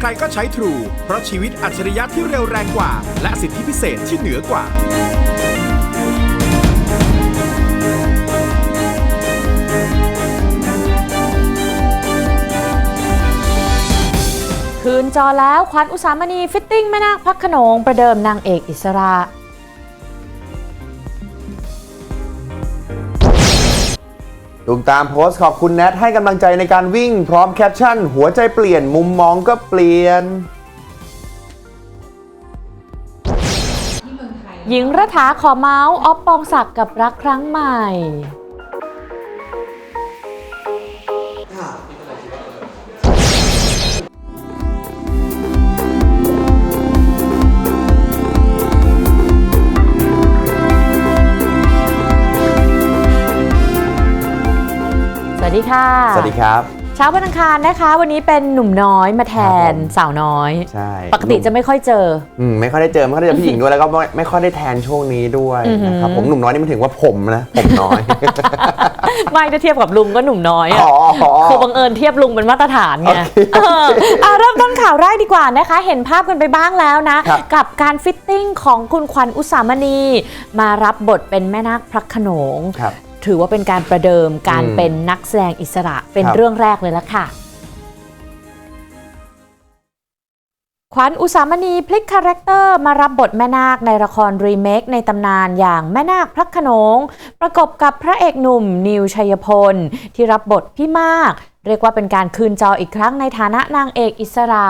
ใครๆก็ใช้ True เพราะชีวิตอัจฉริยะที่เร็วแรงกว่า และสิทธิพิเศษที่เหนือกว่า คืนจอแล้วขวัญอุสามณีฟิตติ้งแม่นาคพักขนงประเดิมนางเอกอิสระ ตุมตามโพสต์ขอบคุณแนทให้กำลังใจในการวิ่งพร้อมแคปชั่น หัวใจเปลี่ยนมุมมองก็เปลี่ยน หญิงรัฐาขอเมาส์ออฟปองศักดิ์กับรักครั้งใหม่ วัสดีค่ะ สวัสดีครับ เช้าวันอังคารนะคะ วันนี้เป็นหนุ่มน้อยมาแทนครับผมสาวน้อย ใช่ปกติจะไม่ค่อยเจออืมไม่ค่อยได้เจอไม่ค่อยได้เจอพี่หญิงด้วยแล้วก็ไม่ไม่ค่อยได้แทนช่วงนี้ด้วยอือหือนะครับผมหนุ่มน้อยนี่มันถึงว่าผมนะผมน้อย ไม่ถ้าเทียบกับลุงก็หนุ่มน้อยอะอ๋อคือบังเอิญเทียบลุงเป็นมาตรฐานไงโอเคเอออะเริ่มต้นข่าวแรกดีกว่านะคะ เห็นภาพกันไปบ้างแล้วนะ ครับ กับการฟิตติ้งของคุณขวัญอุสามณี มารับบทเป็นแม่นาคพระโขนง ครับ ถือว่าเป็นการประเดิมการอืมเป็นนักแสดงอิสระเป็นครับเรื่องแรกเลยละค่ะ ขวัญอุสามณีพลิกคาแรคเตอร์มารับบทแม่นาคในละครรีเมคในตำนานอย่างแม่นาคพระโขนง ประกบกับพระเอกหนุ่มนิวชัยพล ที่รับบทพี่มาก เรียกว่าเป็นการคืนจออีกครั้งในฐานะนางเอกอิสระ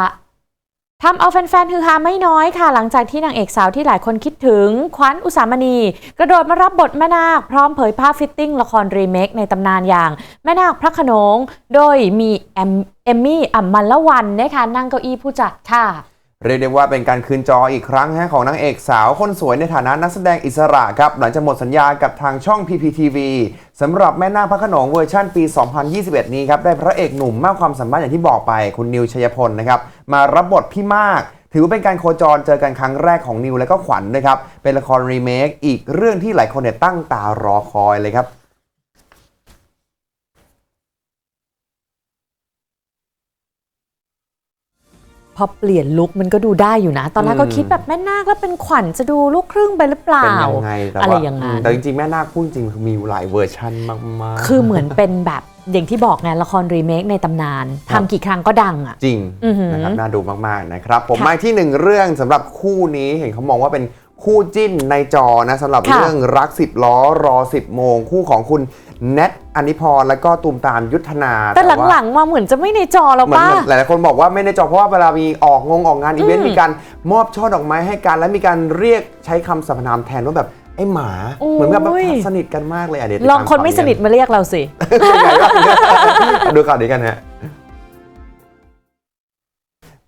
ทำเอาแฟนๆฮือฮาไม่น้อยค่ะ หลังจากที่นางเอกสาวที่หลายคนคิดถึงขวัญอุสามณี กระโดดมารับบทแม่นาค พร้อมเผยภาพฟิตติ้งละครรีเมคในตำนานอย่าง แม่นาคพระขนง โดยมีแอมเอมมี่อัมมันละวันนะคะนั่งเก้าอี้ผู้จัดค่ะ เรียกได้ว่าเป็นการคืนจออีกครั้งฮะของนางเอกสาวคนสวยในฐานะนักแสดงอิสระครับ หลังจากหมดสัญญากับทางช่อง PPTV สำหรับแม่นาคพระขนงเวอร์ชันปี 2021 นี้ครับได้พระเอกหนุ่มมากความสามารถอย่างที่บอกไปคุณนิวชัยพลนะครับมารับบทพี่มาก ถือว่าเป็นการโคจรเจอกันครั้งแรกของนิวและก็ขวัญนะครับเป็นละครรีเมคอีกเรื่องที่หลายคนเนี่ยตั้งตารอคอยเลยครับ อเปลี่ยนลุคมันก็ดูได้อยู่นะ ตอนแรกก็อืมคิดแบบแม่นาคแล้วเป็นขวัญจะดูลูกครึ่งไปหรือเปล่าเป็นยังไงแต่อะไรว่าอย่างนั้น แต่จริงๆ แม่นาคพูดจริงคือมีอยู่หลายเวอร์ชันมากๆ คือเหมือนเป็นแบบอย่างที่บอกไงละครรีเมคในตำนานครับทำกี่ครั้งก็ดังอะ จริงอือหือนะครับน่าดูมากๆนะครับ ผมค่ะ มาที่หนึ่งเรื่องสำหรับคู่นี้เห็นเขามองว่าเป็น คู่จิ้นในจอนะสำหรับค่ะ เรื่องรัก 10 ล้อรอ 10 โมง คู่ของคุณแนทอนิพรและก็ตูมตามยุทธนาแต่ว่า หลังๆมาเหมือนจะไม่ในจอแล้วเหมือนป้าเหมือนหลายๆคนบอกว่าไม่ในจอเพราะว่าเวลามีออกงงออกงานอีเวนต์อืมมีการมอบช่อดอกไม้ให้กัน และมีการเรียกใช้คำสรรพนามแทนว่าแบบไอ้หมา โอ้ย เหมือนกับแบบสนิทกันมากเลยอะเดี๋ยวติดลองตามคนไม่ข่าวสนิทมาเรียกเราสิเป็นไงบ้างดูข่าวนี้กันฮะ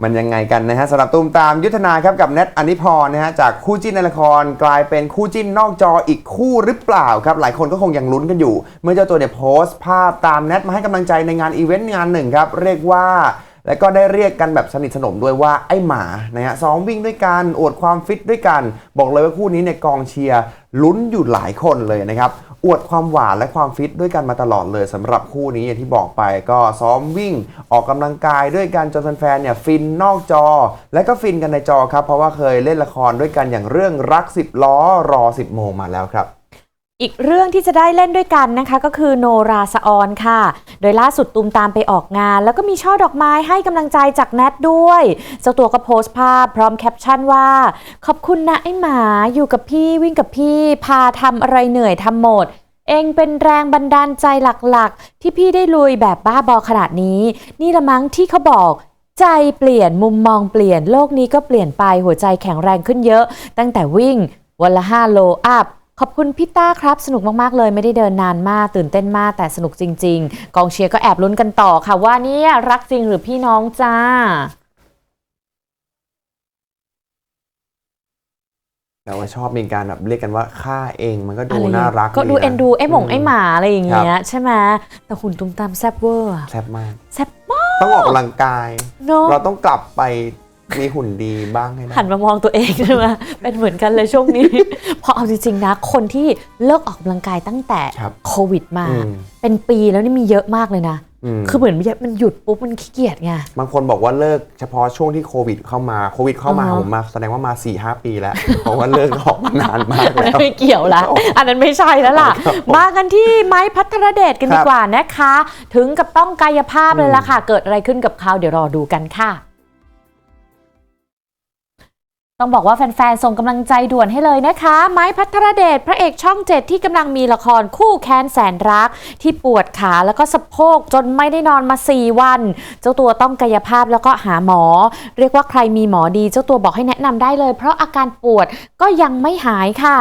มันยังไงกันนะฮะสำหรับตูมตามยุทธนาครับกับแนทอนิพรนะฮะจากคู่จิ้นในละครกลายเป็นคู่จิ้นนอกจออีกคู่หรือเปล่าครับ หลายคนก็คงยังลุ้นกันอยู่ เมื่อเจ้าตัวเนี่ยโพสต์ภาพตามแนทมาให้กำลังใจในงานอีเวนต์งานหนึ่งครับ เรียกว่า แล้วก็ได้เรียกกันแบบสนิทสนมด้วยว่าไอ้หมานะฮะซ้อมวิ่งด้วยกันอวดความฟิตด้วยกัน บอกเลยว่าคู่นี้เนี่ยกองเชียร์ลุ้นอยู่หลายคนเลยนะครับอวดความหวานและความฟิตด้วยกันมาตลอดเลยสำหรับคู่นี้อย่างที่บอกไปก็ซ้อมวิ่งออกกำลังกายด้วยกันจนแฟนๆเนี่ยฟินนอกจอ และก็ฟินกันในจอครับเพราะว่าเคยเล่นละครด้วยกันอย่างเรื่องรัก10ล้อรอ10โมงมาแล้วครับ อีกเรื่องที่จะได้เล่นด้วยกันนะคะก็คือโนราสออนค่ะ โดยล่าสุดตูมตามไปออกงาน แล้วก็มีช่อดอกไม้ให้กำลังใจจากแนทด้วย เจ้าตัวก็โพสต์ภาพพร้อมแคปชั่นว่า ขอบคุณนะไอ้หมาอยู่กับพี่วิ่งกับพี่ พาทำอะไรเหนื่อยทำหมด เองเป็นแรงบันดาลใจหลักๆ ที่พี่ได้ลุยแบบบ้าบอขนาดนี้ นี่ละมั้งที่เขาบอกใจเปลี่ยนมุมมองเปลี่ยนโลกนี้ก็เปลี่ยนไปหัวใจแข็งแรงขึ้นเยอะ ตั้งแต่วิ่งวันละ5โลอัพ ขอบคุณพี่ต้าครับ สนุกมาก ๆ เลยไม่ได้เดินนานมาก ตื่นเต้นมากแต่สนุกจริง ๆ กองเชียร์ก็แอบลุ้นกันต่อค่ะว่าเนี่ยรักจริงหรือพี่น้องจ้าแต่ว่าชอบมีการแบบเรียกกันว่าค่าเองมันก็ดูอะไรอย่างน่ารักก็ดูะเอ็นดูไอ้หมงไอ้หมาอะไรอย่างครัเงี้ยบใช่ไหมแต่หุ่นตุ้มตามแซบเวอร์อะแซ่บมากแซบมากต้องออกกำลังกายเนาะเราต้องกลับไป มีหุ่นดีบ้างให้ได้หันมามองตัวเองใช่ไหมเป็นเหมือนกันเลยช่วงนี้ เพราะเอาจริงๆนะคนที่เลิกออกกำลังกายตั้งแต่ครับโควิดมา อืม เป็นปีแล้วนี่มีเยอะมากเลยนะ อืมคือเหมือนมันหยุดปุ๊บมันขี้เกียจไง บางคนบอกว่าเลิกเฉพาะช่วงที่โควิดเข้ามาโควิดเข้ามาอ๋อผมมาแสดงว่ามา4ี่หปีแล้ว เพราะว่าเลิกออกมานานมากอันแล้นั้นวไม่เกี่ยวละ อันนั้นไม่ใช่แล้วล่ะมากันที่ไม้พัทรเดชกันครัดีบกว่านะคะ ถึงกับต้องกายภาพเลยล่ะค่ะ เกิดอะไรขึ้นกับเขาเดี๋ยวรอดูกันค่ะ ต้องบอกว่าแฟนๆ ส่งกำลังใจด่วนให้เลยนะคะ ไม้พัทรเดชพระเอกช่องเจ็ดที่กำลังมีละครคู่แค้นแสนรัก ที่ปวดขาแล้วก็สะโพกจนไม่ได้นอนมา 4 วัน เจ้าตัวต้องกายภาพแล้วก็หาหมอ เรียกว่าใครมีหมอดี เจ้าตัวบอกให้แนะนำได้เลย เพราะอาการปวดก็ยังไม่หายค่ะ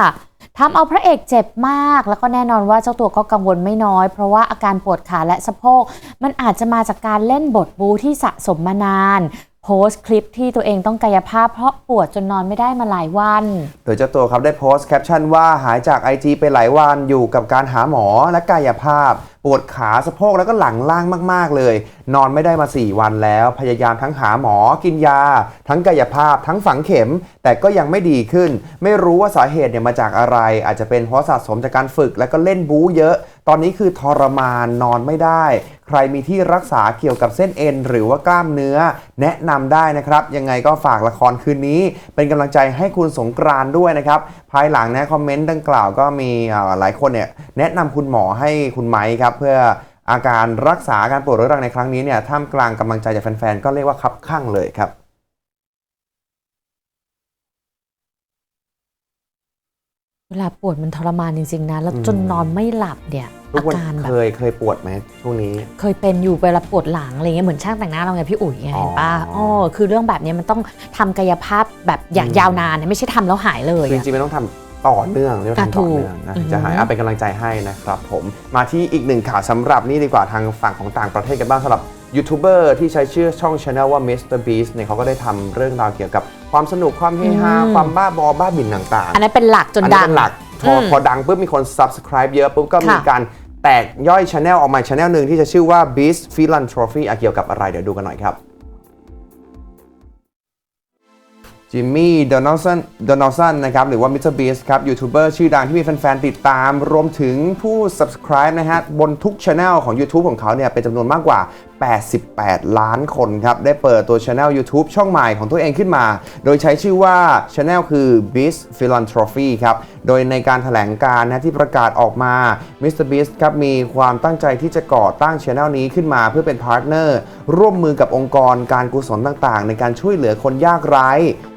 ทำเอาพระเอกเจ็บมาก แล้วก็แน่นอนว่าเจ้าตัวก็กังวลไม่น้อย เพราะว่าอาการปวดขาและสะโพกมันอาจจะมาจากการเล่นบทบูที่สะสมมานาน โพสต์คลิปที่ตัวเองต้องกายภาพเพราะปวดจนนอนไม่ได้มาหลายวัน โดยเจ้าตัวครับได้โพสต์แคปชั่นว่าหายจาก IG ไปหลายวันอยู่กับการหาหมอและกายภาพ ปวดขาสะโพกแล้วก็หลังล่างมาก ๆ เลย นอนไม่ได้มา 4 วันแล้ว พยายามทั้งหาหมอกินยา ทั้งกายภาพ ทั้งฝังเข็ม แต่ก็ยังไม่ดีขึ้น ไม่รู้ว่าสาเหตุเนี่ยมาจากอะไร อาจจะเป็นเพราะสะสมจากการฝึก แล้วก็เล่นบู๊เยอะตอนนี้คือทรมานนอนไม่ได้ ใครมีที่รักษาเกี่ยวกับเส้นเอ็น หรือว่ากล้ามเนื้อ แนะนำได้นะครับ ยังไงก็ฝากละครคืนนี้ เป็นกำลังใจให้คุณสงกรานด้วยนะครับ ภายหลังนะคอมเมนต์ดังกล่าวก็มีหลายคนเนี่ยแนะนำคุณหมอให้คุณไม้ครับเพื่ออาการรักษาอาการปวดเรื้อรังในครั้งนี้เนี่ยท่ามกลางกำลังใจจากแฟนๆก็เรียกว่าคับข้างเลยครับ เวลาปวดมันทรมานจริงๆนะ แล้วจนอืมนอนไม่หลับเนี่ยทุกอาคนการแบเคบยเคยปวดไหมช่วงนี้ เคยเป็นอยู่เวลาปวดหลังอะไรเงี้ยเหมือนช่างแต่งหน้าเราไงพี่อุ๋ยไงอ๋อเห็นป่ะอ๋อคือเรื่องแบบเนี้ยมันต้องทำกายภาพแบบอย่างอืม ยาวนานนะไม่ใช่ทำแล้วหายเลยคือจอะ ริงๆไม่ต้องทำต่อเนื่องเรียกว่าอะทำต่อเนื่องถูกนะอือฮึจะหายอะเป็นกำลังใจให้นะครับผมมาที่อีกหนึ่งข่าวสำหรับนี่ดีกว่าทางฝั่งของต่างประเทศกันบ้างสำหรับ ยูทูบเบอร์ที่ใช้ชื่อช่องช anel ว่า Mr. Beast เนี่ยเขาก็ได้ทำเรื่องราวเกี่ยวกับความสนุกความเฮฮาอืมความบ้าบอบ้าบิ่นต่างๆอันนั้นเป็นหลักจนอันนี้ดังเป็นหลักพออืมพอดังปุ๊บมีคน subscribe เยอะปุ๊บก็มีค่ะ การแตกย่อยช anel ออกมาช anel หนึ่งที่จะชื่อว่า Beast Philanthropy อะเกี่ยวกับอะไรเดี๋ยวดูกันหน่อยครับ จิมมี่โดนัลสันโดนัลสันนะครับหรือว่ามิสเตอร์บีสครับยูทูบเบอร์ชื่อดังที่มีแฟนๆ ติดตาม รวมถึงผู้ subscribe นะฮะบนทุกช anel ของ YouTube ของเขาเนี่ยเป็นจำนวนมากกว่า 88 ล้านคนครับ ได้เปิดตัวช anel YouTube ช่องใหม่ของตัวเองขึ้นมา โดยใช้ชื่อว่าช anel คือ Beast Philanthropy ครับ โดยในการถแถลงการนะที่ประกาศออกมา Mr. Beast ครับมีความตั้งใจที่จะก่อตั้งช anel นี้ขึ้นมาเพื่อเป็นพาร์ทเนอร์ร่วมมือกับองค์กรการกุศลต่างๆ ในการช่วยเหลือคนยากไร้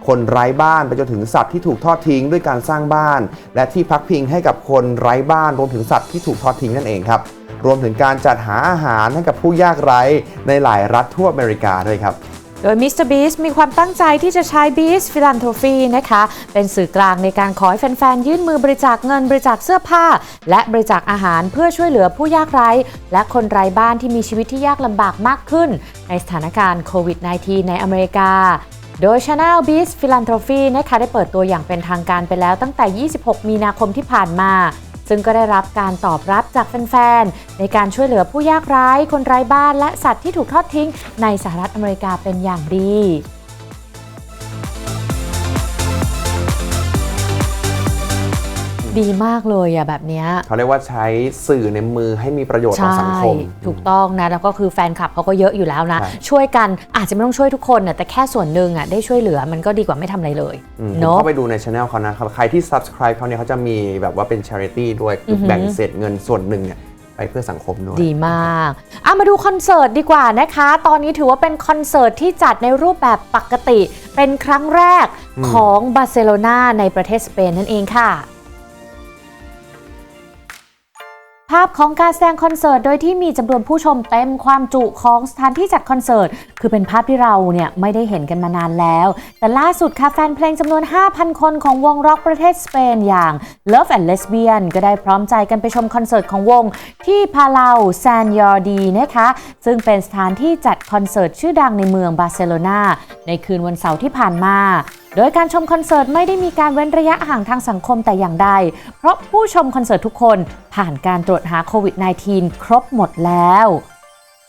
คนไร้บ้านไปจนถึงสัตว์ที่ถูกทอดทิ้งด้วยการสร้างบ้าน และที่พักพิงให้กับคนไร้บ้านรวมถึงสัตว์ที่ถูกทอดทิ้งนั่นเองครับ รวมถึงการจัดหาอาหารให้กับผู้ยากไร้ในหลายรัฐทั่วอเมริกาด้วยครับโดย Mr. Beast มีความตั้งใจที่จะใช้ Beast Philanthropy นะคะ เป็นสื่อกลางในการขอให้แฟน ๆ ยื่นมือบริจาคเงินบริจาคเสื้อผ้า และบริจาคอาหารเพื่อช่วยเหลือผู้ยากไร้ และคนไร้บ้านที่มีชีวิตที่ยากลำบากมากขึ้น ในสถานการณ์โควิด -19 ในอเมริกา โดย Channel Beast Philanthropy นะคะได้เปิดตัวอย่างเป็นทางการไปแล้วตั้งแต่ 26 มีนาคมที่ผ่านมา ซึ่งก็ได้รับการตอบรับจากแฟนๆ ในการช่วยเหลือผู้ยากไร้ คนไร้บ้าน และสัตว์ที่ถูกทอดทิ้งในสหรัฐอเมริกาเป็นอย่างดี ดีมากเลยอะแบบเนี้ยเขาเรียกว่าใช้สื่อในมือให้มีประโยชน์ต่อใช่สังคม ถูกต้องนะ แล้วก็คือแฟนคลับเขาก็เยอะอยู่แล้วนะใช่ช่วยกันอาจจะไม่ต้องช่วยทุกคนนะแต่แค่ส่วนหนึ่งอะได้ช่วยเหลือมันก็ดีกว่าไม่ทำอะไรเลยอืมผมเนาะเข้าไปดูในช anel เขานะครับใครที่ subscribe เขาเนี่ยเขาจะมีแบบว่าเป็น charity ด้วยคืออหือแบ่งเศษเงินส่วนหนึ่งเนี่ยไปเพื่อสังคมด้วยดีมากอะมาดูคอนเสิร์ตดีกว่านะคะ ตอนนี้ถือว่าเป็นคอนเสิร์ตที่จัดในรูปแบบปกติ เป็นครั้งแรกอืมของบาร์เซโลนาในประเทศสเปนนั่นเองค่ะาพของการแสดงคอนเสิร์ตโดยที่มีจำนวนผู้ชมเต็มความจุของสถานที่จัดคอนเสิร์ต คือเป็นภาพที่เราเนี่ยไม่ได้เห็นกันมานานแล้ว แต่ล่าสุดค่ะแฟนเพลงจำนวน 5,000 คนของวงร็อกประเทศสเปนอย่าง Love and Lesbian ก็ได้พร้อมใจกันไปชมคอนเสิร์ตของวงที่พาเลาซานยอร์ดีนะคะ ซึ่งเป็นสถานที่จัดคอนเสิร์ตชื่อดังในเมืองบาร์เซโลนาในคืนวันเสาร์ที่ผ่านมา โดยการชมคอนเสิร์ตไม่ได้มีการเว้นระยะห่างทางสังคมแต่อย่างใด เพราะผู้ชมคอนเสิร์ตทุกคนผ่านการตรวจหาโควิด -19 ครบหมดแล้ว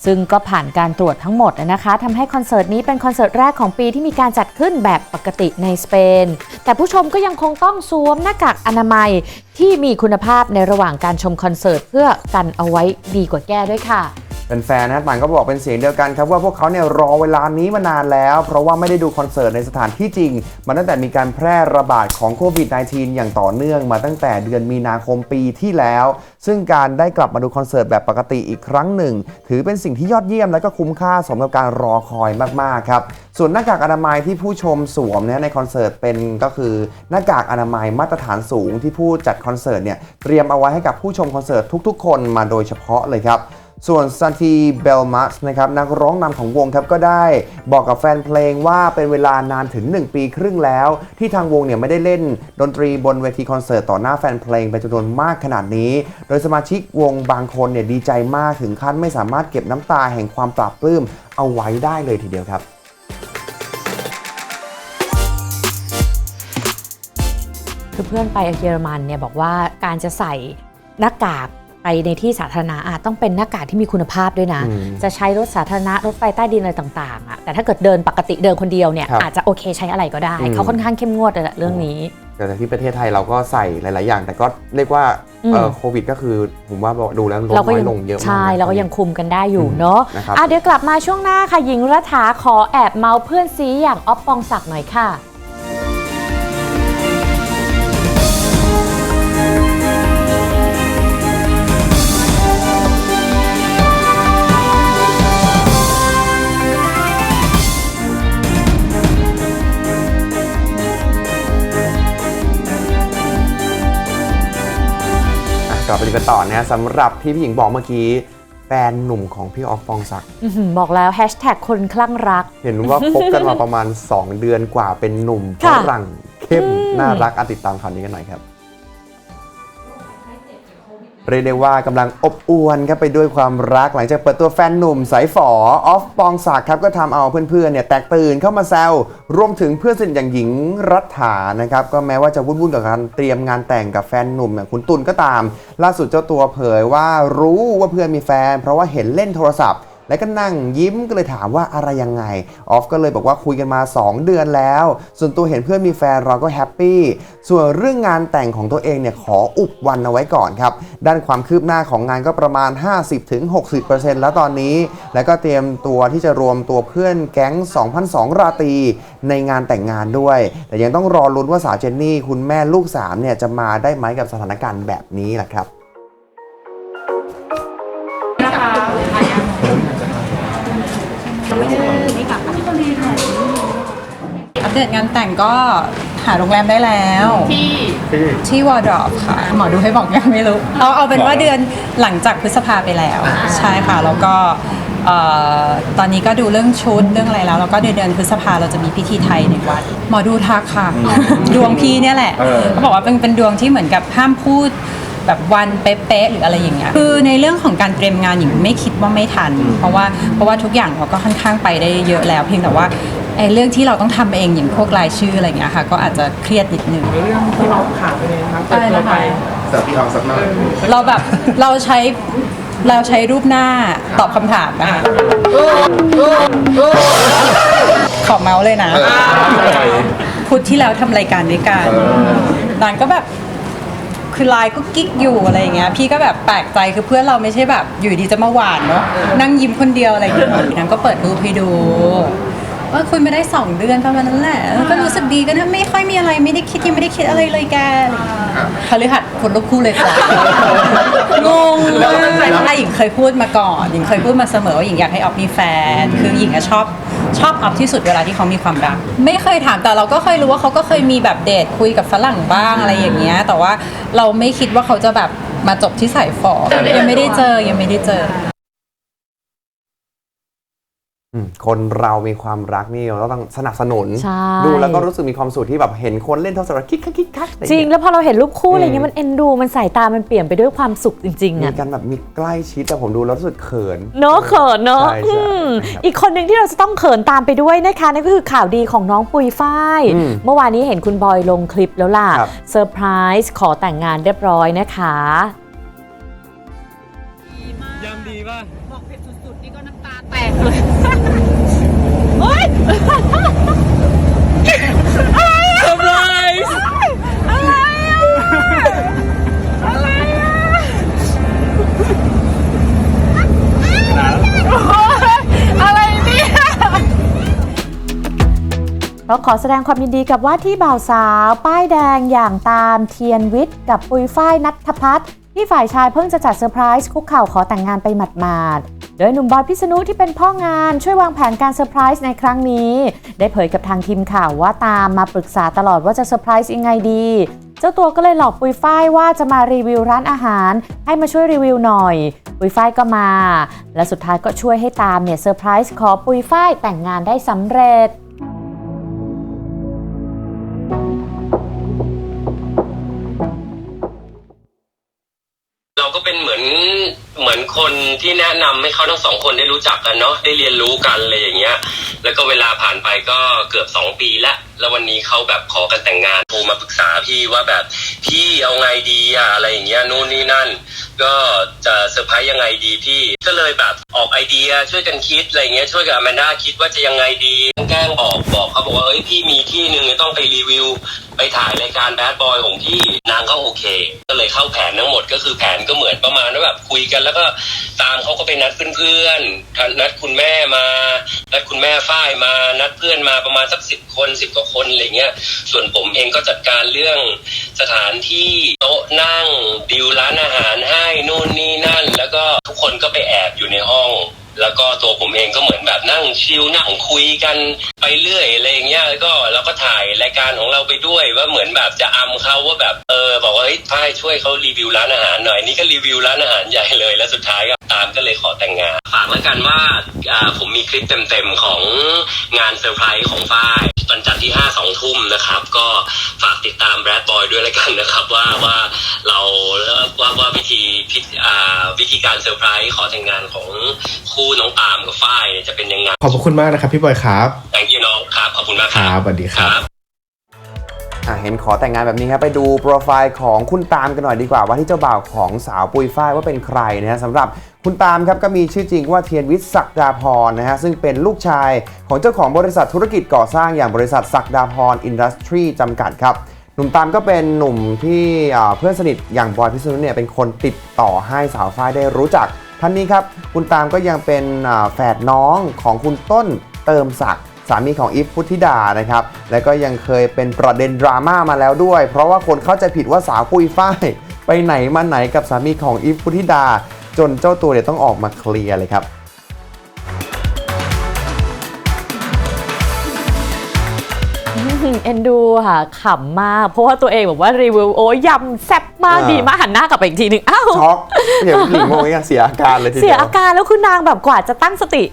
ซึ่งก็ผ่านการตรวจทั้งหมดนะคะทำให้คอนเสิร์ตนี้เป็นคอนเสิร์ตแรกของปีที่มีการจัดขึ้นแบบปกติในสเปน แต่ผู้ชมก็ยังคงต้องสวมหน้ากากอนามัยที่มีคุณภาพในระหว่างการชมคอนเสิร์ตเพื่อกันเอาไว้ดีกว่าแก้ด้วยค่ะ แฟนๆนะต่างก็บอกเป็นเสียงเดียวกันครับว่าพวกเขาเนี่ยรอเวลานี้มานานแล้ว เพราะว่าไม่ได้ดูคอนเสิร์ตในสถานที่จริง มาตั้งแต่มีการแพร่ระบาดของโควิด -19 อย่างต่อเนื่องมาตั้งแต่เดือนมีนาคมปีที่แล้ว ซึ่งการได้กลับมาดูคอนเสิร์ตแบบปกติอีกครั้งหนึ่ง ถือเป็นสิ่งที่ยอดเยี่ยมและก็คุ้มค่าสมกับการรอคอยมากๆครับส่วนหน้ากากอนามัยที่ผู้ชมสวมเนี่ยในคอนเสิร์ตเป็นก็คือหน้ากากอนามัยมาตรฐานสูงที่ผู้จัดคอนเสิร์ตเนี่ยเตรียมเอาไว้ให้กับผู้ชมคอนเสิร์ตทุก ๆ คนมาโดยเฉพาะเลยครับ ส่วนซันทีเบลมัสนะครับนักร้องนำของวงครับก็ได้บอกกับแฟนเพลงว่าเป็นเวลานานถึง 1 ปีครึ่งแล้ว ที่ทางวงเนี่ยไม่ได้เล่นดนตรีบนเวทีคอนเสิร์ตต่อหน้าแฟนเพลงเป็นจำนวนมากขนาดนี้ โดยสมาชิกวงบางคนเนี่ยดีใจมากถึงขั้นไม่สามารถเก็บน้ำตาแห่งความปราบปลื้มเอาไว้ได้เลยทีเดียวครับคือเพื่อนไปเยอรมันเนี่ยบอกว่าการจะใส่หน้ากาก ไปในที่สาธารณะอาจต้องเป็นหน้ากากที่มีคุณภาพด้วยนะอืมจะใช้รถสาธารณะรถไฟใต้ดินอะไรต่างๆอะแต่ถ้าเกิดเดินปกติเดินคนเดียวเนี่ยครับอาจจะโอเคใช้อะไรก็ได้อืมเขาค่อนข้างเข้มงวดเลยแหละเรื่องนี้แต่ที่ประเทศไทยเราก็ใส่หลาย ๆ อย่าง แต่ก็เรียกว่าอืมเอ่อโควิด ก็คือผมว่าดูแล้วลดเราก็น้อยัยลงเยอะมากใช่นะเราก็ยังคุมกันได้อยู่อืมเนาะนะครับอะเดี๋ยวกลับมาช่วงหน้าค่ะหญิงรัฐาขอแอบเมาเพื่อนซีอย่างอ๊อฟปองศักดิ์หน่อยค่ะ ลับไปดูกันต่อนะฮะสำหรับที่พี่หญิงบอกเมื่อกี้แฟนหนุ่มของพี่ออฟปองศักดิ์อื้อหือบอกแล้วแฮชแท็กคนคลั่งรัก เห็นว่าคบกันมาประมาณ 2 เดือนกว่าเป็นหนุ่มฝค่ะรั่งเข้มอืม น่ารักอะติดตามข่าวนี้กันหน่อยครับ เรียกได้ว่ากำลังอบอวลครับไปด้วยความรักหลังจากเปิดตัวแฟนหนุ่มสายฝอออฟปองศักดิ์ครับก็ทำเอาเพื่อนๆเนี่ยแตกตื่นเข้ามาแซวรวมถึงเพื่อนสนิทอย่างหญิงรัฐานะครับก็แม้ว่าจะวุ่นๆกับการเตรียมงานแต่งกับแฟนหนุ่มอย่างคุณตุลก็ตาม ล่าสุดเจ้าตัวเผยว่ารู้ว่าเพื่อนมีแฟน เพราะว่าเห็นเล่นโทรศัพท์ แล้วก็นั่งยิ้มก็เลยถามว่าอะไรยังไงออฟก็เลยบอกว่าคุยกันมา 2 เดือนแล้ว ส่วนตัวเห็นเพื่อนมีแฟนเราก็แฮปปี้ส่วนเรื่องงานแต่งของตัวเองเนี่ยขออุบวันเอาไว้ก่อนครับด้านความคืบหน้าของงานก็ประมาณ 50-60%แล้วตอนนี้ แล้วก็เตรียมตัวที่จะรวมตัวเพื่อนแก๊ง 2002 ราตรีในงานแต่งงานด้วย แต่ยังต้องรอลุ้นว่าสาวเจนนี่ คุณแม่ลูกสามเนี่ยจะมาได้ไหมกับสถานการณ์แบบนี้แหละครับ อัปเดตงานแต่งก็หาโรงแรมได้แล้ว ที่ที่วอร์ดรอปค่ะ หมอดูให้บอกยังไม่รู้ เอาเอาเป็นว่าเดือนหลังจากพฤษภาไปแล้ว ใช่ค่ะ แล้วก็เอ่อตอนนี้ก็ดูเรื่องชุดเรื่องอะไรแล้ว แล้วก็เดือนเดือนพฤษภาเราจะมีพิธีไทยในวัดหมอดูทักค่ะ ดวงพี่เนี่ยแหละเขาบอกว่าเป็นเป็นดวงที่เหมือนกับห้ามพูด แบบวันเป๊ะๆหรืออะไรอย่างเงี้ยคือในเรื่องของการเตรียมงานหญิงไม่คิดว่าไม่ทัน เพราะว่าเพราะว่าทุกอย่างเราก็ค่อนข้างไปได้เยอะแล้ว เพียงแต่ว่าไอ้เรื่องที่เราต้องทำเองอย่างพวกรายชื่ออะไรอย่างเงี้ยค่ะ ก็อาจจะเครียดนิดนึงเรื่องที่เราขาดไปเลยนะครับเปิดตัวไปสักพี่ออฟสักหน่อยเราแบบเราใช้เราใช้รูปหน้าตอบคำถามนะคะขอเมาส์เลยนะพุธที่แล้วทำรายการด้วยกันนางก็แบบ คือไลน์ก็กิ๊กอยู่อะไรอย่างเงี้ยพี่ก็แบบแปลกใจคือเพื่อนเราไม่ใช่แบบอยู่ดีจะมาหวานเนาะนั่งยิ้มคนเดียวอะไรอย่างเงี้ยนางก็เปิดรูปให้ดูว่าคุยมาได้สองเดือนประมาณนั้นแหละแล้วก็รู้สึกดีก็นะไม่ค่อยมีอะไรไม่ได้คิดยังไม่ได้คิดอะไรเลยแกพฤหัสคนลูกคู่เลยจ้ะงงมากหญิงเคยพูดมาก่อนหญิงเคยพูดมาเสมอว่าหญิงอยากให้ออฟมีแฟน คือหญิงอะชอบ ชอบออฟที่สุดเวลาที่เขามีความรัก ไม่เคยถามแต่เราก็เคยรู้ว่าเขาก็เคยมีแบบเดทคุยกับฝรั่งบ้างอะไรอย่างเงี้ย แต่ว่าเราไม่คิดว่าเขาจะแบบมาจบที่สายฝอยังไม่ได้เจอยังไม่ได้เจออืม คนเรามีความรักนี่เราต้องสนับสนุน ใช่ ดูแล้วก็รู้สึกมีความสุขที่แบบเห็นคนเล่นโทรศัพท์คิกคักคิกคักอะไอย่าจริงเยแล้วพอเราเห็นรูปคู่อะไรเงี้อืยมมันเอ็นดูมันสายตามันเปลี่ยนไปด้วยความสุขจริงๆมีอะกันแบบมีใกล้ชิดแต่ผมดูแล้วรู้สึกเขิน เนอะเขินเนอะใช่ใช่อืมครับอีกคนหนึ่งที่เราจะต้องเขินตามไปด้วยนะคะนั่นก็คือข่าวดีของน้องปุยฝ้าย อืมเมื่อวานนี้เห็นคุณบอยลงคลิปแล้วล่ะครับ เซอร์ไพรส์ขอแต่งงานเรียบร้อยนะคะ ยำดีป่ะบอกเผ็ดสุดๆ นี่ก็น้ำตาแตกเลย เรราขอแสดงความยินดีกับว่าที่บ่าวสาว ป้ายแดงอย่างตามเทียนวิทย์ กับปุยฝ้ายนัทพัฒน์ที่ฝ่ายชายเพิ่งจะจัดเซอร์ไพรส์คุกเข่าขอแต่งงานไปหมาดๆ โดยหนุ่มบอยพิษณุที่เป็นพ่องานช่วยวางแผนการเซอร์ไพรส์ในครั้งนี้ ได้เผยกับทางทีมข่าวว่าตามมาปรึกษาตลอดว่าจะเซอร์ไพรส์ยังไงดีเจ้าตัวก็เลยหลอกปุยฝ้ายว่าจะมารีวิวร้านอาหาร ให้มาช่วยรีวิวหน่อย ปุยฝ้ายก็มา และสุดท้ายก็ช่วยให้ตามเนี่ยเซอร์ไพรส์ขอปุยฝ้ายแต่งงานได้สำเร็จเราก็เป็นเหมือน เหมือนคนที่แนะนำให้เขาทั้งสองคนได้รู้จักกันเนาะได้เรียนรู้กันอะไรอย่างเงี้ย แล้วก็เวลาผ่านไปก็เกือบสองปีละแล้ววันนี้เขาแบบขอกันแต่งงานโทรมาปรึกษาพี่ว่าแบบพี่เอาไงดีอะอะไรอย่างเงี้ยนู่นนี่นั่น ก็จะเซอร์ไพรส์ยังไงดีพี่ก็เลยแบบออกไอเดียช่วยกันคิดอะไรเงี้ยช่วยกับแมนด้าคิดว่าจะยังไงดีแกล้งบอกบอกเขาบอกว่าเอ้ยพี่มีที่หนึ่งต้องไปรีวิว ไปถ่ายรายการแบดบอยของพี่นางก็โอเค ก็เลยเข้าแผนทั้งหมดก็คือแผนก็เหมือนประมาณว่าแบบคุยกันแล้วก็ตามเขาก็ไปนัดเพื่อนๆนัดคุณแม่มา นัดคุณแม่ฝ้ายมานัดเพื่อนมาประมาณสักสิบคนสิบกว่าคนอะไรเงี้ย ส่วนผมเองก็จัดการเรื่องสถานที่โต๊ะนั่งดิวร้านอาหารให้นู่นนี่นั่น แล้วก็ทุกคนก็ไปแอบอยู่ในห้อง แล้วก็ตัวผมเองก็เหมือนแบบนั่งชิลนั่งคุยกันไปเรื่อยอะไรอย่างเงี้ยแล้วก็เราก็ถ่ายรายการของเราไปด้วยว่าเหมือนแบบจะอำเขาว่าแบบเออบอกว่าเฮ้ยพ่ายช่วยเขารีวิวร้านอาหารหน่อยนี่ก็รีวิวร้านอาหารใหญ่เลย แล้วสุดท้ายก็ตามก็เลยขอแต่งงานฝากแล้วกันว่าอ่าผมมีคลิปเต็มๆของงานเซอร์ไพรส์ของฝ้ายวันจันทร์ที่5 2ทุ่มนะครับ ก็ฝากติดตามแบรดบอยด้วยแล้วกันนะครับว่าว่าเราว่าว่าวิธีพิอ่าวิธีการเซอร์ไพรส์ขอแต่งงานของคู่น้องตามกับฝ้ายเนี่ยจะเป็นยังไงขอบพระคุณมากนะครับพี่บอยครับ แต่งที่น้องครับ ขอบคุณมากครับสวัสดีครับ อะเห็นขอแต่งงานแบบนี้ครับไปดูโปรไฟล์ของคุณตามกันหน่อยดีกว่าว่าที่เจ้าบ่าวของสาวปุยฝ้ายว่าเป็นใครนะฮะสำหรับคุณตามครับก็มีชื่อจริงว่าเทียนวิทย์ศักดาพรนะฮะซึ่งเป็นลูกชายของเจ้าของบริษัทธุรกิจก่อสร้างอย่างบริษัทศักดาพรอินดัสทรีจำกัดครับ หนุ่มตามก็เป็นหนุ่มที่อ่าเพื่อนสนิทอย่างบอยพิษณุเนี่ยเป็นคนติดต่อให้สาวฝ้ายได้รู้จัก ท่านนี้ครับคุณตามก็ยังเป็นแฝดน้องของคุณต้นเติมศักดิ์สามีของอีฟพุทธิดานะครับ และก็ยังเคยเป็นประเด็นดราม่ามาแล้วด้วย เพราะว่าคนเข้าใจผิดว่าสาวปุยฝ้าย ไปไหนมาไหนกับสามีของอีฟพุทธิดา จนเจ้าตัวเนี่ยต้องออกมาเคลียร์เลยครับ เอ็นดูค่ะขำมาก เพราะว่าตัวเองบอกว่ารีวิวโอ้ยยำแซ่บมากอ่าดีมากหันหน้ากลับไปอีกทีหนึ่งอ้าวช็อกเดี๋ยวหลิงโมงเสียอาการเลยทีเสีเดียยวอาการแล้วคือนางแบบกว่าจะตั้งสติ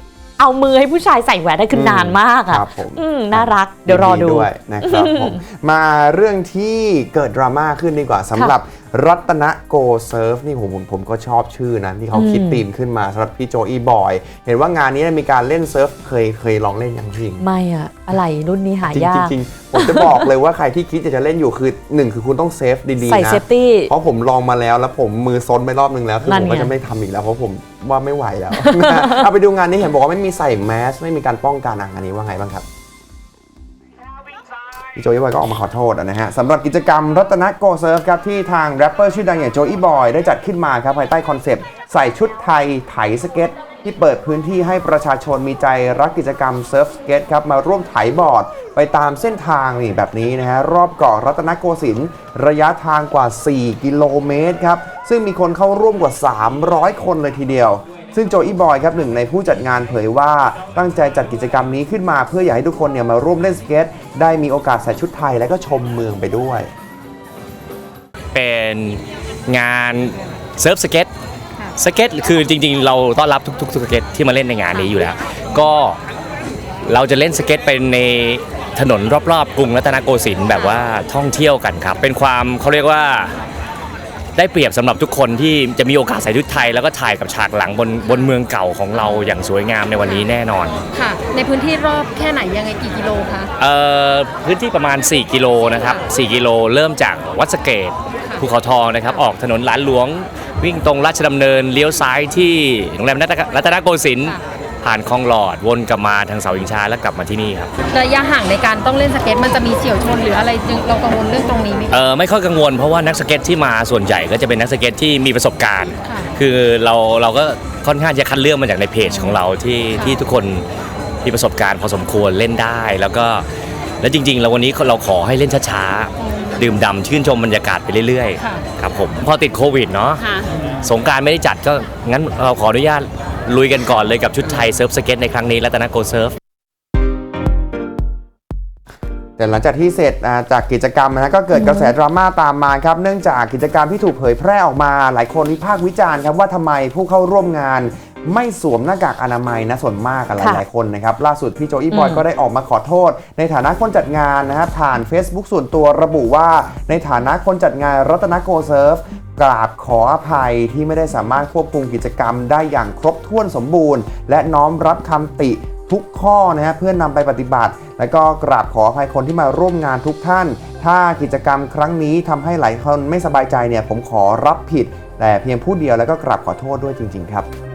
เอามือให้ผู้ชายใส่แหวนได้คือมนานมากอะครับผม อืมน่ารักเดี๋ยวรอดู ด้วยนะครับผมมาเรื่องที่เกิดดราม่าขึ้นดีกว่าสำหรับ รัตนโกเซิร์ฟนี่ผมผมผมก็ชอบชื่อนะที่เขาคิดอืมธีมขึ้นมาสำหรับพี่โจอีบอย เห็นว่างานนี้มีการเล่นเซิร์ฟเคยเคยลองเล่นยังจริงไม่อะอะไรรุ่นนี้หาจริงยากจริงๆผมจะบอกเลยว่าใครที่คิดจะจะเล่นอยู่คือหนึ่งคือคุณต้องเซฟดีๆใส่นะเซฟตี้เพราะผมลองมาแล้วแล้วผมมือซนไปรอบนึงแล้วคือนั่ผนมก็ไงจะไม่ทำอีกแล้วเพราะผมว่าไม่ไหวแล้วเอาไปดูงานนี้เห็นบอกว่าไม่มีใส่แมสไม่มีการป้องกันอะงานนี้ว่าไงบ้างครับ พี่โจอี้บอยก็ออกมาขอโทษนะฮะสำหรับกิจกรรมรัตนโกเซิร์ฟครับที่ทางแรปเปอร์ชื่อดังอย่างโจอี้บอยได้จัดขึ้นมาครับภายใต้คอนเซปต์ใส่ชุดไทยไถสเก็ตที่เปิดพื้นที่ให้ประชาชนมีใจรักกิจกรรมเซิร์ฟสเก็ตครับมาร่วมไถบอร์ด ไปตามเส้นทางนี่แบบนี้นะฮะรอบเกาะรัตนโกสินทร์ระยะทางกว่า 4 กิโลเมตรครับซึ่งมีคนเข้าร่วมกว่า 300 คนเลยทีเดียว ซึ่งโจอี้บอยครับหนึ่งในผู้จัดงานเผยว่าตั้งใจจัดกิจกรรมนี้ขึ้นมาเพื่ออยากให้ทุกคนเนี่ยมาร่วมเล่นสเก็ต ได้มีโอกาสใส่ชุดไทยและก็ชมเมืองไปด้วย เป็นงานเซิร์ฟสเก็ตสเก็ตคือจริงๆ เราต้อนรับทุกๆสเก็ตที่มาเล่นในงานนี้อยู่แล้ว ก็เราจะเล่นสเก็ตเป็นในถนนรอบๆกรุงรัตนโกสินทร์แบบว่าท่องเที่ยวกันครับ เป็นความเขาเรียกว่า ได้เปรียบสำหรับทุกคนที่จะมีโอกาสใส่ชุดไทย แล้วก็ถ่ายกับฉากหลังบนบนเมืองเก่าของเราอย่างสวยงามในวันนี้แน่นอนค่ะ ในพื้นที่รอบแค่ไหนยังไงกี่กิโลคะเอ่อพื้นที่ประมาณ 4 กิโลนะครับ4กิโลเริ่มจากวัดสะเกตภูเขาทองนะครับออกถนนหลานหลวง วิ่งตรงราชดำเนินเลี้ยวซ้ายที่โรงแรมรัตนรัตนโกสินทร์ค่ะ ผ่านคลองหลอดวนกลับมาทางเสาอิงชาแล้วกลับมาที่นี่ครับระยะห่างในการต้องเล่นสเก็ตมันจะมีเฉียวชนหรืออะไรจึงเรากังวลเรื่องตรงนี้ไหม เออไม่ค่อยกังวลเพราะว่านักสเก็ตที่มาส่วนใหญ่ก็จะเป็นนักสเก็ตที่มีประสบการณ์ ค่ะคือเราเราก็ค่อนข้างจะคัดเลือกมาจากในเพจของเราที่ที่ทุกคนมีประสบการณ์พอสมควรเล่นได้ แล้วก็แล้วจริงๆเราวันนี้เราขอให้เล่นช้าๆดื่มด่ำชื่นชมบรรยากาศไปเรื่อยค่ะ ๆครับผมพอติดโควิดเนาะ ค่ะ สงกรารไม่ได้จัดก็งั้นเราขออนุญาต ลุยกันก่อนเลยกับชุดไทยเซิร์ฟสเก็ตในครั้งนี้รัตนโกเซิร์ฟ แต่หลังจากที่เสร็จอ่าจากกิจกรรมนะฮะก็เกิดกระแสดราม่าตามมาครับ เนื่องจากกิจกรรมที่ถูกเผยแพร่ออกมา หลายคนวิพากษ์วิจารณ์ครับว่าทำไมผู้เข้าร่วมงาน ไม่สวมหน้ากากอนามัยนะส่วนมากกันหค่ะลายๆคนนะครับ ล่าสุดพี่โจอี้บอยอืมก็ได้ออกมาขอโทษ ในฐานะคนจัดงานนะฮะผ่าน Facebook ส่วนตัวระบุว่า ในฐานะคนจัดงานรัตนโกเซิร์ฟ กราบขออภัยที่ไม่ได้สามารถควบคุมกิจกรรมได้อย่างครบถ้วนสมบูรณ์ และน้อมรับคำติทุกข้อนะฮะเพื่อนำไปปฏิบัติ และก็กราบขออภัยคนที่มาร่วมงานทุกท่าน ถ้ากิจกรรมครั้งนี้ทำให้หลายคนไม่สบายใจเนี่ยผมขอรับผิด แต่เพียงผู้เดียวแล้วก็กราบขอโทษด้วยจริง ๆ ครับ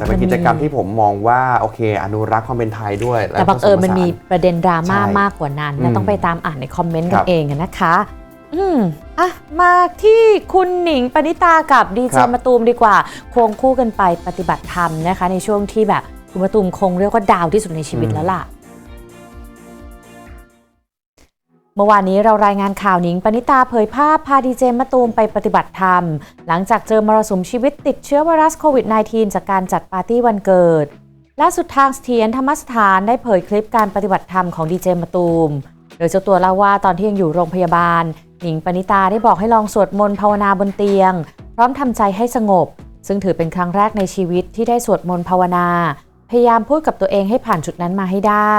แต่เป็นกิจกรรมที่ผมมองว่าโอเค อนุรักษ์ความเป็นไทยด้วยและแต่บังเอิญมันมีผสผสประเด็นดราม่าใช่มากกว่านั้นอืและมต้องไปตามอ่านในคอมเมนต์คกัรันบเองอะนะคะอืมอะมาที่คุณหนิงปณิตากับดีเจครับมาตูมดีกว่า ควงคู่กันไปปฏิบัติธรรมนะคะ ในช่วงที่แบบคุณมาตูมคงเรียกว่าดาวที่สุดในชีวิตแล้วล่ะ เมื่อวานนี้เรารายงานข่าวหนิงปณิตาเผยภาพพาดีเจมะตูมไปปฏิบัติธรรม หลังจากเจอมรสุมชีวิตติดเชื้อไวรัสโควิด -19 จากการจัดปาร์ตี้วันเกิดล่าสุดทางเสถียรธรรมสถานได้เผยคลิปการปฏิบัติธรรมของดีเจมะตูม โดยเจ้าตัวเล่าว่าตอนที่ยังอยู่โรงพยาบาล หนิงปณิตาได้บอกให้ลองสวดมนต์ภาวนาบนเตียง พร้อมทำใจให้สงบ ซึ่งถือเป็นครั้งแรกในชีวิตที่ได้สวดมนต์ภาวนา พยายามพูดกับตัวเองให้ผ่านจุดนั้นมาให้ได้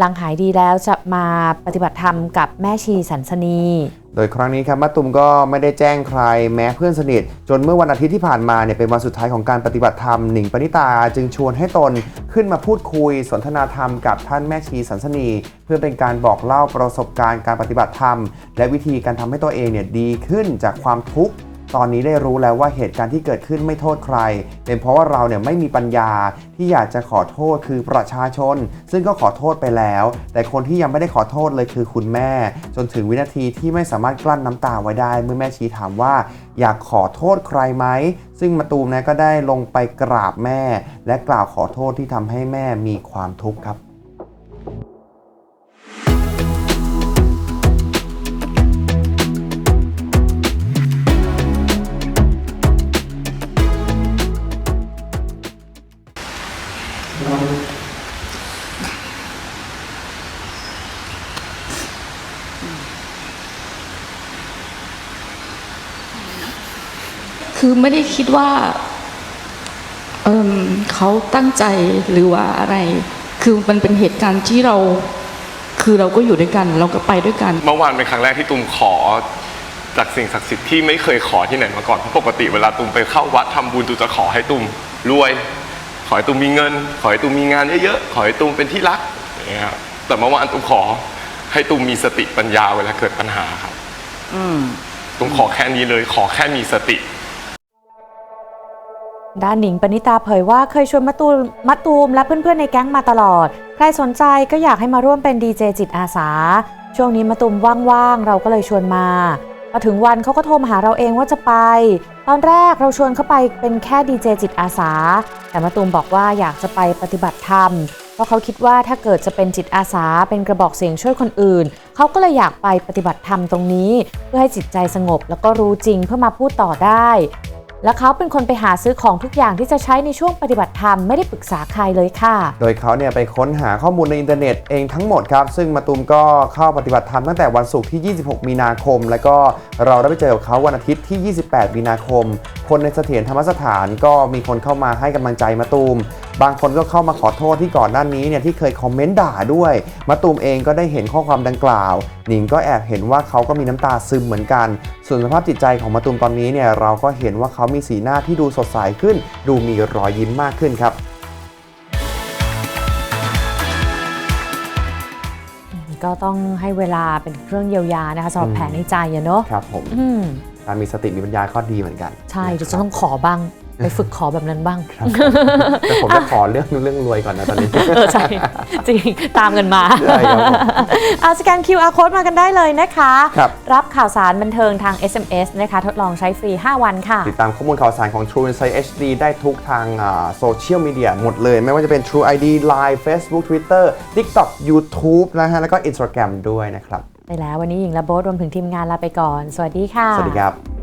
หลังหายดีแล้วจะมาปฏิบัติธรรมกับแม่ชีสันสนี โดยครั้งนี้ครับมะตุมก็ไม่ได้แจ้งใครแม้เพื่อนสนิท จนเมื่อวันอาทิตย์ที่ผ่านมาเนี่ยเป็นวันสุดท้ายของการปฏิบัติธรรมหนิงปณิตาจึงชวนให้ตนขึ้นมาพูดคุยสนทนาธรรมกับท่านแม่ชีสันสนี เพื่อเป็นการบอกเล่าประสบการณ์การปฏิบัติธรรม และวิธีการทำให้ตัวเองเนี่ยดีขึ้นจากความทุกข์ ตอนนี้ได้รู้แล้วว่าเหตุการณ์ที่เกิดขึ้นไม่โทษใคร เป็นเพราะว่าเราเนี่ยไม่มีปัญญาที่อยากจะขอโทษคือประชาชน ซึ่งก็ขอโทษไปแล้ว แต่คนที่ยังไม่ได้ขอโทษเลยคือคุณแม่ จนถึงวินาทีที่ไม่สามารถกลั้นน้ำตาไว้ได้ เมื่อแม่ชี้ถามว่า อยากขอโทษใครไหมซึ่งมาตูมนะก็ได้ลงไปกราบแม่ และกล่าวขอโทษที่ทำให้แม่มีความทุกข์ครับ คือไม่ได้คิดว่าเอิ่มเขาตั้งใจหรือว่าอะไร คือมันเป็นเหตุการณ์ที่เรา คือเราก็อยู่ด้วยกัน เราก็ไปด้วยกัน เมื่อวานเป็นครั้งแรกที่ตุมขอจากสิ่งศักดิ์สิทธิ์ที่ไม่เคยขอที่ไหนมาก่อนเพราะปกติเวลาตุมไปเข้าวัดทำบุญตุมจะขอให้ตุมรวย ขอให้ตุมมีเงิน ขอให้ตุมมีงานเยอะๆขอให้ตุมเป็นที่รักอย่างเงี้ยครับแต่เมื่อวานตุมขอให้ตุมมีสติปัญญาเวลาเกิดปัญหาครับตุมขอแค่นี้เลย ขอแค่มีสติ ด้านหนิงปณิตาเผยว่าเคยชวนมะตูมมะตูมและเพื่อนๆในแก๊งมาตลอด ใครสนใจก็อยากให้มาร่วมเป็นดีเจจิตอาสา ช่วงนี้มะตูมว่างๆ เราก็เลยชวนมาพอถึงวันเขาก็โทรมาหาเราเองว่าจะไป ตอนแรกเราชวนเขาไปเป็นแค่ดีเจจิตอาสา แต่มะตูมบอกว่าอยากจะไปปฏิบัติธรรม เพราะเขาคิดว่าถ้าเกิดจะเป็นจิตอาสา เป็นกระบอกเสียงช่วยคนอื่น เขาก็เลยอยากไปปฏิบัติธรรมตรงนี้ เพื่อให้จิตใจสงบแล้วก็รู้จริงเพื่อมาพูดต่อได้ และเขาเป็นคนไปหาซื้อของทุกอย่างที่จะใช้ในช่วงปฏิบัติธรรมไม่ได้ปรึกษาใครเลยค่ะ โดยเขาเนี่ยไปค้นหาข้อมูลในอินเทอร์เน็ตเองทั้งหมดครับ ซึ่งมาตุมก็เข้าปฏิบัติธรรมตั้งแต่วันศุกร์ที่ 26 มีนาคม แล้วก็เราได้ไปเจอกับเขาวันอาทิตย์ที่ 28 มีนาคม คนในเสถียรธรรมสถานก็มีคนเข้ามาให้กำลังใจมาตุม บางคนก็เข้ามาขอโทษที่ก่อนหน้านี้เนี่ยที่เคยคอมเมนต์ด่าด้วยมาตูมเองก็ได้เห็นข้อความดังกล่าว หนิงก็แอบเห็นว่าเขาก็มีน้ำตาซึมเหมือนกัน ส่วนสภาพจิตใจของมาตูมตอนนี้เนี่ยเราก็เห็นว่าเขามีสีหน้าที่ดูสดใสขึ้น ดูมีรอยยิ้มมากขึ้นครับก็ต้องให้เวลาเป็นเครื่องเยียวยานะคะสำหรับอืมแผลในใจอะเนาะครับผมอืมการมีสติมีปัญญาก็ดีเหมือนกัน ใช่นะเดี๋ยวคจะรับต้องขอบ้าง ไปฝึกขอแบบนั้นบ้างครับผมแต่ผมจะขอเรื่องเรื่องรวยก่อนนะตอนนี้เออใช่จริงตามกันมาใช่ครับผมเอาสแกน QR code มากันได้เลยนะคะครับรับข่าวสารบันเทิงทาง SMS นะคะทดลองใช้ฟรี 5 วันค่ะ ติดตามข้อมูลข่าวสารของ True Insight HD ได้ทุกทางโซเชียลมีเดียหมดเลย ไม่ว่าจะเป็น True ID Line Facebook Twitter TikTok YouTube นะฮะแล้วก็ Instagram ด้วยนะครับไปแล้ววันนี้หญิงและโบ๊ทรวมถึงทีมงานลาไปก่อน สวัสดีค่ะ สวัสดีครับ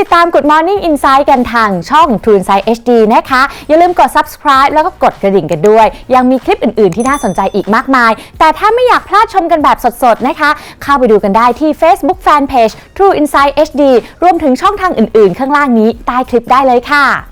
ติดตาม Good Morning Insight กันทางช่อง True Insight HD นะคะ อย่าลืมกด subscribe แล้วก็กดกระดิ่งกันด้วย ยังมีคลิปอื่น ๆ ที่น่าสนใจอีกมากมาย แต่ถ้าไม่อยากพลาดชมกันแบบสด ๆ นะคะ เข้าไปดูกันได้ที่ Facebook Fanpage True Insight HD รวมถึงช่องทางอื่น ๆ ข้างล่างนี้ใต้คลิปได้เลยค่ะ